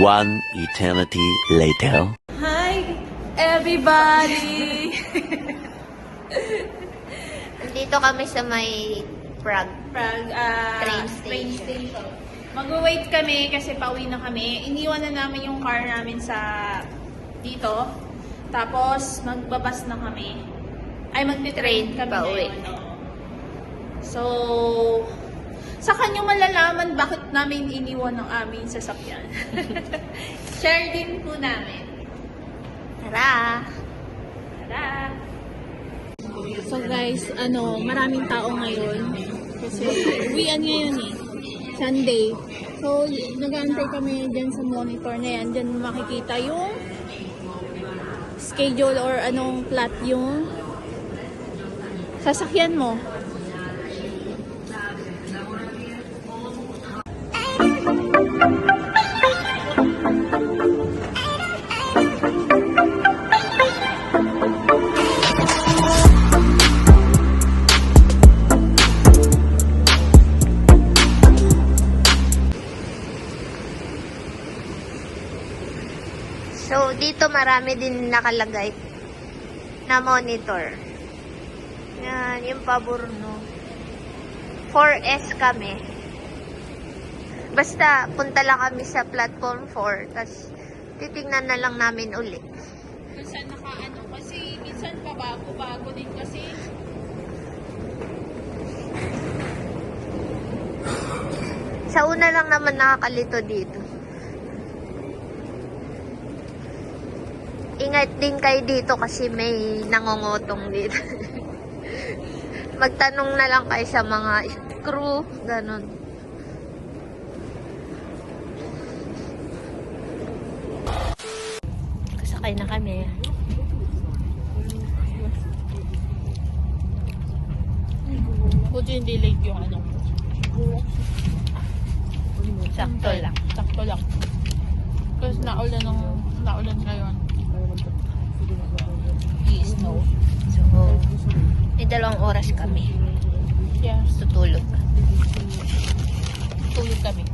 One eternity later. Hi, everybody! Dito kami sa may Prague. Prague, ah, Train train station. station. Mag-wait kami kasi pauwi na kami. Iniwan na namin yung car namin sa dito. Tapos, magbabas na kami. Ay, magti-train Train kami pauwi. ngayon. oo. So, sa kanyo malalaman bakit namin iniwan ng aming sasakyan. Share din po namin. Tara! Tara! So guys, ano, maraming tao ngayon. Kasi uwian ngayon eh. Sunday. So, nag-aantay kami dyan sa monitor na yan. Dyan makikita yung schedule or anong plot yung sasakyan mo. So, dito marami din nakalagay na monitor. Yan, yung pabor, no. 4S kami. Basta, punta lang kami sa platform 4, tapos titingnan na lang namin ulit. Minsan naka-ano kasi, minsan pabago-bago din kasi. Sa una lang naman nakakalito dito. Ingat din kayo dito kasi may nangongotong dito. Magtanong na lang kayo sa mga crew, ganun. Kasakay na kami. Buti hindi late yung ano. Sakto lang. Sakto lang. Kasi naulan ng naulan ngayon. I-snow. So, may dalawang oras kami. Yes. Tutulog. Tulog kami.